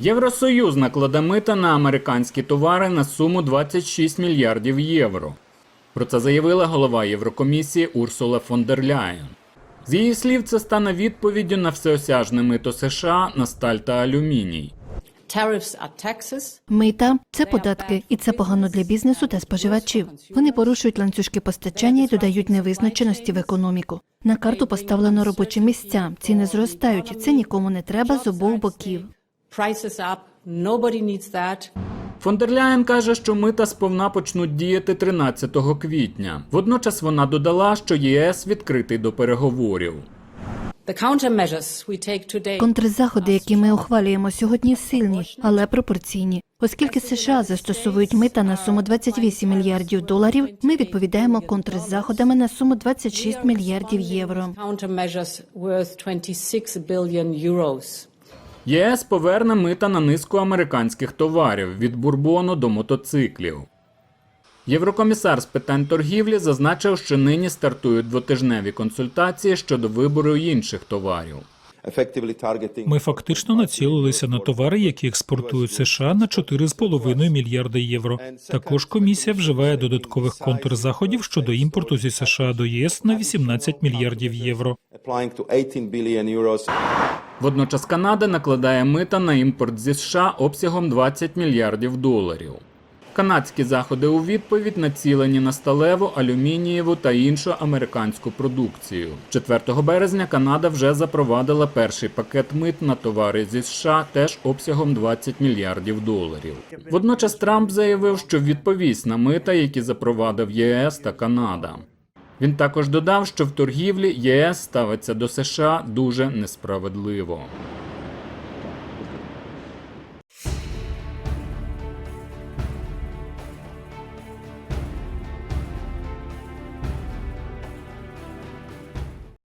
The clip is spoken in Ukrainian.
Євросоюз накладе мита на американські товари на суму 26 мільярдів євро. Про це заявила голова Єврокомісії Урсула фон дер Ляєн. З її слів, це стане відповіддю на всеосяжне мито США на сталь та алюміній. Мита це податки, і це погано для бізнесу та споживачів. Вони порушують ланцюжки постачання і додають невизначеності в економіку. На карту поставлено робочі місця. Ціни зростають. Це нікому не треба з обох боків. Prices up. Nobody needs that. Фон дер Ляєн каже, що мита сповна почнуть діяти 13 квітня. Водночас вона додала, що ЄС відкритий до переговорів. The countermeasures we take today Контрзаходи, які ми ухвалюємо сьогодні, сильні, але пропорційні. Оскільки США застосовують мита на суму 28 мільярдів доларів, ми відповідаємо контрзаходами на суму 26 мільярдів євро. ЄС поверне мита на низку американських товарів від бурбону до мотоциклів. Єврокомісар з питань торгівлі зазначив, що нині стартують двотижневі консультації щодо вибору інших товарів. Ми фактично націлилися на товари, які експортують США на 4,5 мільярди євро. Також комісія вживає додаткових контрзаходів щодо імпорту зі США до ЄС на 18 мільярдів євро. Applying to 18 billion euros. Водночас Канада накладає мита на імпорт зі США обсягом 20 мільярдів доларів. Канадські заходи у відповідь націлені на сталеву, алюмінієву та іншу американську продукцію. 4 березня Канада вже запровадила перший пакет мит на товари зі США теж обсягом 20 мільярдів доларів. Водночас Трамп заявив, що відповість на мита, які запровадив ЄС та Канада. Він також додав, що в торгівлі ЄС ставиться до США дуже несправедливо.